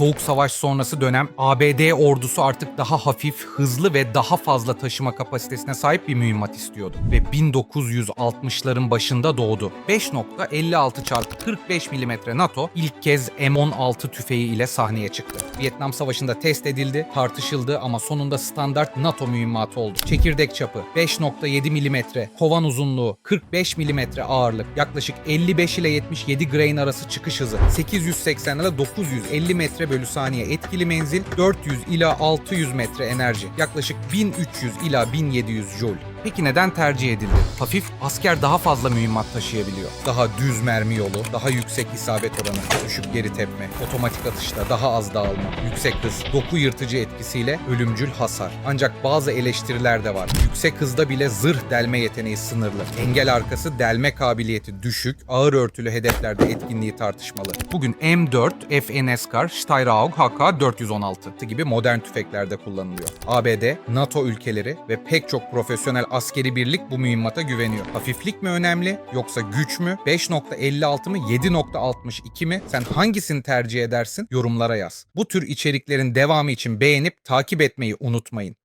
Soğuk Savaş sonrası dönem ABD ordusu artık daha hafif, hızlı ve daha fazla taşıma kapasitesine sahip bir mühimmat istiyordu. Ve 1960'ların başında doğdu. 5.56 çarpı 45 mm NATO ilk kez M16 tüfeği ile sahneye çıktı. Vietnam Savaşı'nda test edildi, tartışıldı ama sonunda standart NATO mühimmatı oldu. Çekirdek çapı 5.7 mm, kovan uzunluğu 45 mm ağırlık, yaklaşık 55 ile 77 grain arası çıkış hızı, 880 ile 950 metre bölü saniye etkili menzil, 400 ila 600 metre enerji, yaklaşık 1300 ila 1700 joule. Peki neden tercih edildi? Hafif, asker daha fazla mühimmat taşıyabiliyor. Daha düz mermi yolu, daha yüksek isabet oranı, düşük geri tepme, otomatik atışta daha az dağılma, yüksek hız, doku yırtıcı etkisiyle ölümcül hasar. Ancak bazı eleştiriler de var. Yüksek hızda bile zırh delme yeteneği sınırlı. Engel arkası delme kabiliyeti düşük, ağır örtülü hedeflerde etkinliği tartışmalı. Bugün M4, FNSKAR, Steyraug HK416 gibi modern tüfeklerde kullanılıyor. ABD, NATO ülkeleri ve pek çok profesyonel askeri birlik bu mühimmata güveniyor. Hafiflik mi önemli yoksa güç mü? 5.56 mı 7.62 mi? Sen hangisini tercih edersin? Yorumlara yaz. Bu tür içeriklerin devamı için beğenip takip etmeyi unutmayın.